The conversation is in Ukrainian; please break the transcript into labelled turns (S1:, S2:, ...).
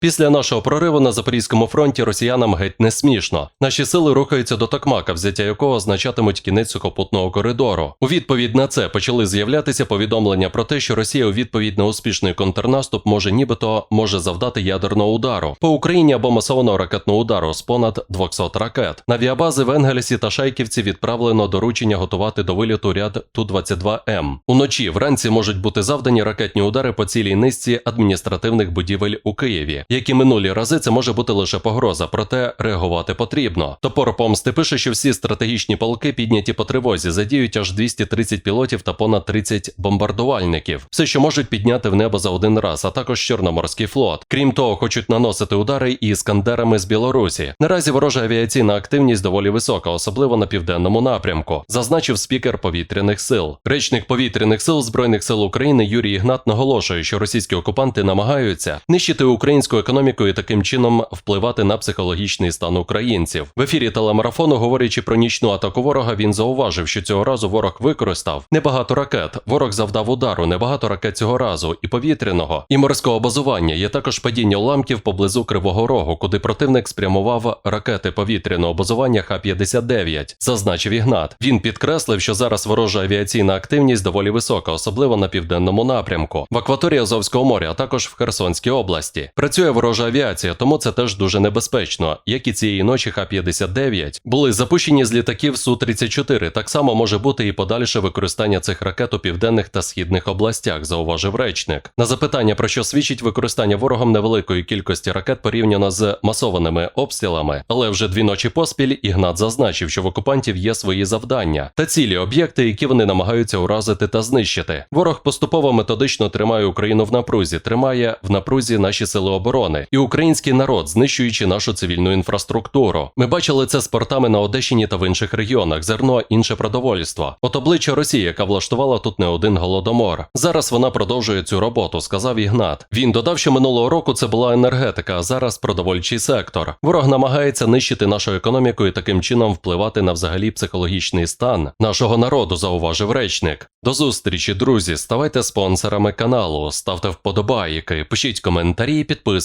S1: Після нашого прориву на Запорізькому фронті росіянам геть не смішно. Наші сили рухаються до Токмака, взяття якого означатимуть кінець сухопутного коридору. У відповідь на це почали з'являтися повідомлення про те, що Росія у відповідь на успішний контрнаступ може нібито може завдати ядерного удару по Україні або масованого ракетного удару з понад 200 ракет. На авіабази в Енгельсі та Шайківці відправлено доручення готувати до виліту ряд Ту-22М. Уночі вранці можуть бути завдані ракетні удари по цілій низці адміністративних будівель у Києві. Як і минулі рази, це може бути лише погроза, проте реагувати потрібно. Топор помсти пише, що всі стратегічні полки підняті по тривозі, задіють аж 230 пілотів та понад 30 бомбардувальників. Все, що можуть підняти в небо за один раз, а також Чорноморський флот. Крім того, хочуть наносити удари і іскандерами з Білорусі. Наразі ворожа авіаційна активність доволі висока, особливо на південному напрямку, зазначив спікер повітряних сил. Речник повітряних сил збройних сил України Юрій Ігнат наголошує, що російські окупанти намагаються нищити українську економіку і таким чином впливати на психологічний стан українців. В ефірі телемарафону, говорячи про нічну атаку ворога, він зауважив, що цього разу ворог використав небагато ракет. Ворог завдав удару, небагато ракет цього разу, і повітряного, і морського базування. Є також падіння уламків поблизу Кривого Рогу, куди противник спрямував ракети повітряного базування Х-59, зазначив Ігнат. Він підкреслив, що зараз ворожа авіаційна активність доволі висока, особливо на південному напрямку, в акваторії Азовського моря, а також в Херсонській області. Працює ворожа авіація, тому це теж дуже небезпечно. Як і цієї ночі Х-59 були запущені з літаків Су-34. Так само може бути і подальше використання цих ракет у південних та східних областях, зауважив речник. На запитання про що свідчить використання ворогом невеликої кількості ракет порівняно з масованими обстрілами, але вже дві ночі поспіль Ігнат зазначив, що в окупантів є свої завдання та цілі об'єкти, які вони намагаються уразити та знищити. Ворог поступово методично тримає Україну в напрузі, тримає в напрузі наші сили оборони і український народ, знищуючи нашу цивільну інфраструктуру. Ми бачили це з портами на Одещині та в інших регіонах, зерно інше продовольство. От обличчя Росії, яка влаштувала тут не один голодомор. Зараз вона продовжує цю роботу, сказав Ігнат. Він додав, що минулого року це була енергетика, а зараз продовольчий сектор. Ворог намагається нищити нашу економіку і таким чином впливати на взагалі психологічний стан нашого народу, зауважив речник. До зустрічі, друзі. Ставайте спонсорами каналу, ставте вподобайки, пишіть коментарі,